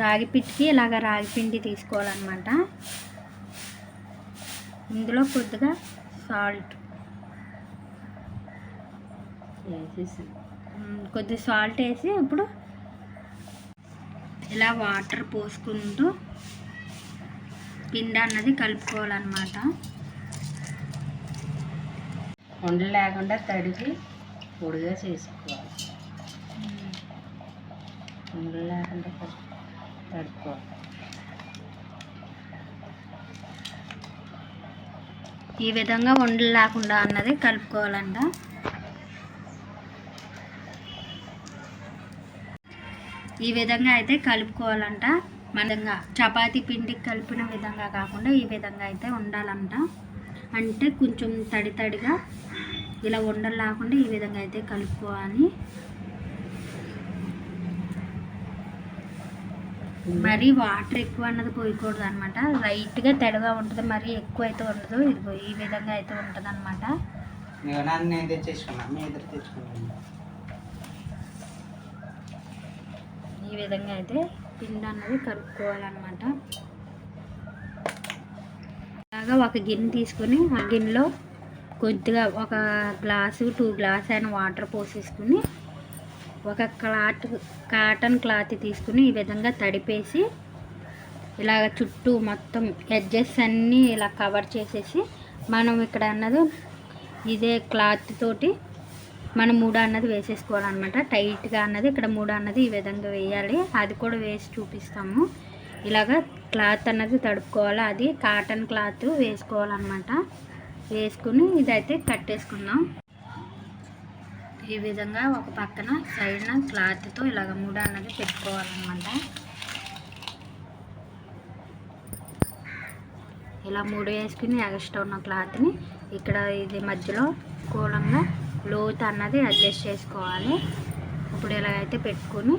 రాగి పిట్టికి ఇలాగ రాగి పిండి తీసుకోవాలన్నమాట. ఇందులో కొద్దిగా సాల్ట్. కొద్ది సాల్ట్ వేసి ఇప్పుడు ఇలా వాటర్ పోసుకుంటూ పిండి అన్నది కలుపుకోవాలన్నమాట. ఉండలు లేకుండా తడిపి పొడిగా చేసుకోవాలి. ఉండలు లేకుండా తడుపుకోవాలి ఈ విధంగా ఉండలు లేకుండా అన్నది కలుపుకోవాలంట. ఈ విధంగా అయితే కలుపుకోవాలంట. మనంగా చపాతి పిండికి కలిపిన విధంగా కాకుండా ఈ విధంగా అయితే ఉండాలంట. అంటే కొంచెం తడి తడిగా ఇలా ఉండలు లేకుండా ఈ విధంగా అయితే కలుపుకోవాలి. మరి వాటర్ ఎక్కువ అన్నది పోయకూడదు అనమాట లైట్గా తెడగా ఉంటుంది మరి ఎక్కువ అయితే ఉండదు. ఇదిగో ఈ విధంగా అయితే ఉంటుంది అనమాట ఈ విధంగా అయితే పిండి అన్నది కలుపుకోవాలన్నమాట. అలాగా ఒక గిన్నె తీసుకొని ఆ గిన్నెలో కొద్దిగా ఒక గ్లాసు టూ గ్లాస్ అయిన వాటర్ పోసేసుకుని ఒక క్లాత్ కాటన్ క్లాత్ తీసుకుని ఈ విధంగా తడిపేసి ఇలాగ చుట్టూ మొత్తం ఎడ్జెస్ అన్నీ ఇలా కవర్ చేసేసి మనం ఇక్కడ అన్నది ఇదే క్లాత్ తోటి మనం మూడు అన్నది వేసేసుకోవాలన్నమాట. టైట్గా అన్నది ఇక్కడ మూడు అన్నది ఈ విధంగా వేయాలి. అది కూడా వేసి చూపిస్తాము. ఇలాగ క్లాత్ అన్నది తడుపుకోవాలి. అది కాటన్ క్లాత్ వేసుకోవాలన్నమాట. వేసుకుని ఇదైతే కట్టేసుకుందాం. ఈ విధంగా ఒక పక్కన సైడ్న క్లాత్తో ఇలాగ మూడు అన్నది పెట్టుకోవాలన్నమాట. ఇలా మూడు వేసుకుని ఎగస్ట్రా ఉన్న క్లాత్ని ఇక్కడ ఇది మధ్యలో కూలంగా లోతు అన్నది అడ్జస్ట్ చేసుకోవాలి. ఇప్పుడు ఇలాగైతే పెట్టుకుని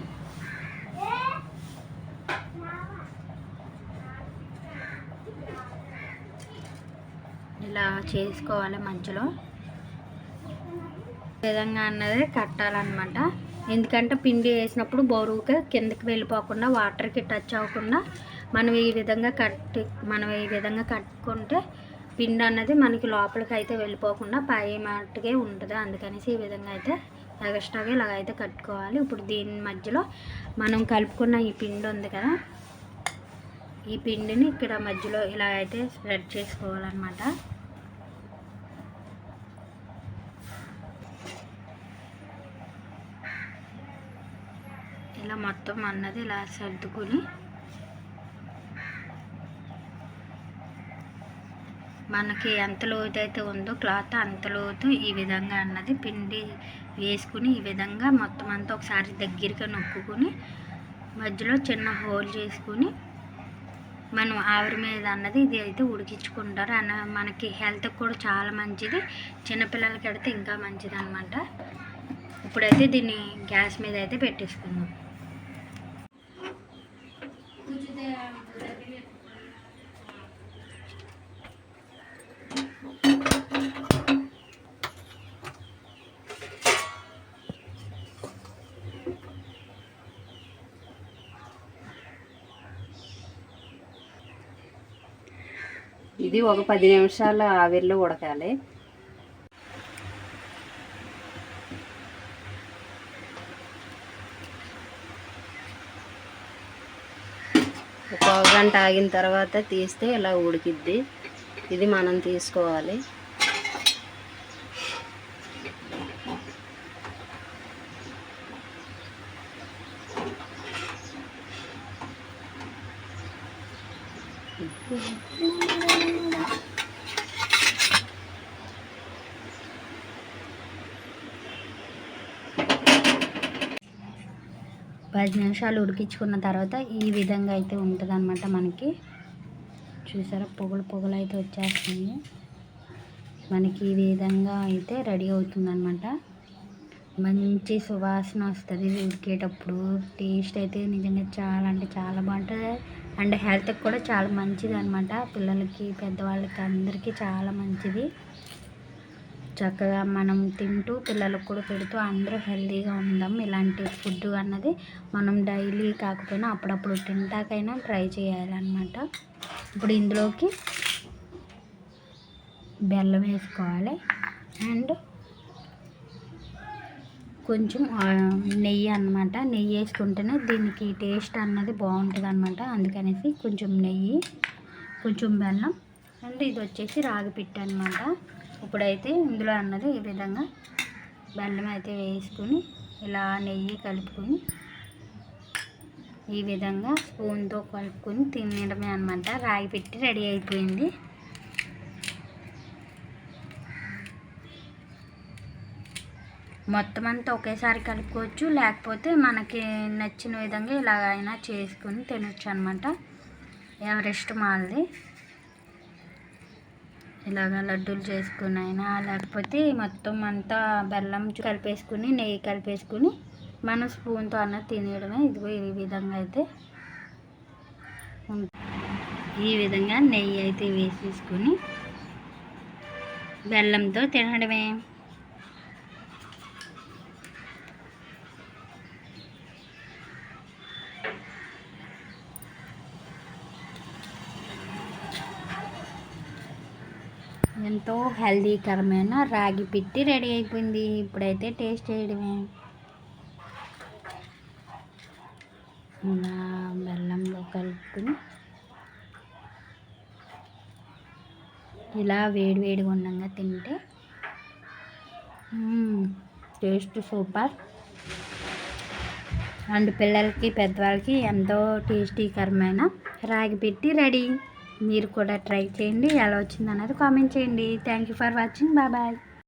ఇలా చేసుకోవాలి మధ్యలో విధంగా అన్నది కట్టాలన్నమాట. ఎందుకంటే పిండి వేసినప్పుడు బరువుగా కిందకి వెళ్ళిపోకుండా వాటర్కి టచ్ అవ్వకుండా మనం ఈ విధంగా కట్టి మనం ఈ విధంగా కట్టుకుంటే పిండి అన్నది మనకి లోపలికి అయితే వెళ్ళిపోకుండా పై మట్టుకే ఉంటుంది. అందుకనేసి ఈ విధంగా అయితే ఎగస్ట్రాగా ఇలాగ అయితే కట్టుకోవాలి. ఇప్పుడు దీని మధ్యలో మనం కలుపుకున్న ఈ పిండి ఉంది కదా ఈ పిండిని ఇక్కడ మధ్యలో ఇలా అయితే స్ప్రెడ్ చేసుకోవాలన్నమాట ఇలా మొత్తం అన్నది ఇలా సర్దుకుని మనకి ఎంత లోతు అయితే ఉందో క్లాత్ అంత లోతు ఈ విధంగా అన్నది పిండి వేసుకుని ఈ విధంగా మొత్తం అంతా ఒకసారి దగ్గరగా నొక్కుని మధ్యలో చిన్న హోల్ చేసుకుని మనం ఆవిరి మీద అన్నది ఇది అయితే ఉడికించుకుంటారు. అన్న మనకి హెల్త్కి కూడా చాలా మంచిది. చిన్నపిల్లలకి అయితే ఇంకా మంచిది అనమాట ఇప్పుడైతే దీన్ని గ్యాస్ మీద అయితే పెట్టేసుకుందాం. ఇది ఒక పది నిమిషాలు ఆవిరిలో ఉడకాలి. ఒక గంట ఆగిన తర్వాత తీస్తే ఇలా ఉడికిద్ది. ఇది మనం తీసుకోవాలి. పది నిమిషాలు ఉడికించుకున్న తర్వాత ఈ విధంగా అయితే ఉంటుంది అనమాట మనకి. చూసారా? పొగలు పొగలు అయితే వచ్చేస్తుంది మనకి ఈ విధంగా అయితే రెడీ అవుతుందన్నమాట. మంచి సువాసన వస్తుంది ఉడికేటప్పుడు. టేస్ట్ అయితే నిజంగా చాలా అంటే చాలా బాగుంటుంది. అండ్ హెల్త్కి కూడా చాలా మంచిది అనమాట పిల్లలకి పెద్దవాళ్ళకి అందరికీ చాలా మంచిది. చక్కగా మనం తింటూ పిల్లలకు కూడా పెడుతూ అందరూ హెల్తీగా ఉందాం. ఇలాంటి ఫుడ్ అన్నది మనం డైలీ కాకపోయినా అప్పుడప్పుడు తింటాకైనా ట్రై చేయాలన్నమాట. ఇప్పుడు ఇందులోకి బెల్లం వేసుకోవాలి. అండ్ కొంచెం నెయ్యి అన్నమాట. నెయ్యి వేసుకుంటేనే దీనికి టేస్ట్ అన్నది బాగుంటుంది అనమాట అందుకనేసి కొంచెం నెయ్యి కొంచెం బెల్లం అండ్ ఇది వచ్చేసి రాగి పిట్ట అనమాట ఇప్పుడైతే ఇందులో అన్నది ఈ విధంగా బెల్లం అయితే వేసుకుని ఇలా నెయ్యి కలుపుకొని ఈ విధంగా స్పూన్తో కలుపుకొని తినడమే అనమాట రాగి పెట్టి రెడీ అయిపోయింది. మొత్తం అంతా ఒకేసారి కలుపుకోవచ్చు. లేకపోతే మనకి నచ్చిన విధంగా ఇలాగైనా చేసుకుని తినొచ్చు అనమాట ఎవరెస్ట్ మాల్ది. ఇలాగ లడ్డూలు చేసుకుని అయినా లేకపోతే మొత్తం అంతా బెల్లం కలిపేసుకుని నెయ్యి కలిపేసుకుని మనం స్పూన్తో అన్న తినేయడమే. ఇదిగో ఈ విధంగా అయితే ఈ విధంగా నెయ్యి అయితే వేసేసుకుని బెల్లంతో తినడమే. ఎంతో హెల్దీకరమైన రాగి పిట్టి రెడీ అయిపోయింది. ఇప్పుడైతే టేస్ట్ చేయడమే. ఇలా బెల్లంలో కలుపుకుని ఇలా వేడి వేడిగా ఉండగా తింటే టేస్ట్ సూపర్. అండ్ పిల్లలకి పెద్దవాళ్ళకి ఎంతో టేస్టీకరమైన రాగి పెట్టి రెడీ. మీరు కూడా ట్రై చేయండి ఎలా వచ్చింది అన్నది కామెంట్ చేయండి. Thank you for watching bye bye